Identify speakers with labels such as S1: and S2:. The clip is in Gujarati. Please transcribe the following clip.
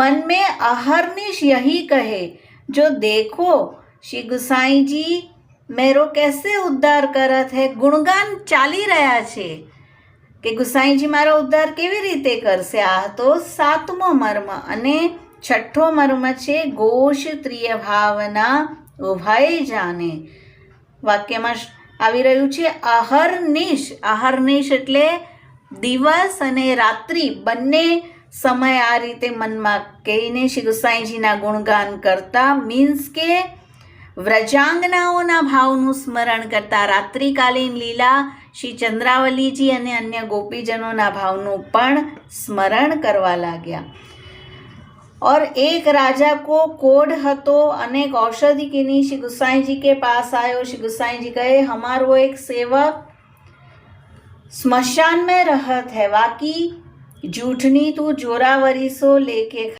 S1: मन में अहरनिश यही कहे जो देखो શ્રી ગુસાઈજી મેરો कैसे ઉદ્ધાર કરત હે ગુણગાન ચાલી રહ્યા છે કે ગુસાઈજી મારો ઉદ્ધાર કેવી રીતે કરશે આ તો સાતમો મર્મ અને છઠ્ઠો મર્મ છે ગોષ ત્રિય ભાવના ઉભાઈ જાને વાક્યમાં શ- આવી રહ્યું છે અહર્નિશ અહર્નિશ એટલે દિવસ અને રાત્રિ બંને સમય આ રીતે મનમાં કહીને શ્રી ગુસાઈજીના ગુણગાન કરતા મીન્સ કે વ્રજાંગનાઓના ભાવનું સ્મરણ કરતા રાત્રિકાલીન લીલા શ્રી ચંદ્રાવલીજી અને અન્ય ગોપીજનોના ભાવનું પણ સ્મરણ કરવા લાગ્યા और एक राजा को कोढ़ હતો अनेक औषधि के नहीं श्री गुसाई जी के पास आयो श्री गुसाई जी कहे हमारो एक सेवक स्मशान में रहत है बाकी જૂઠની તું જોરાવરી સો લેખે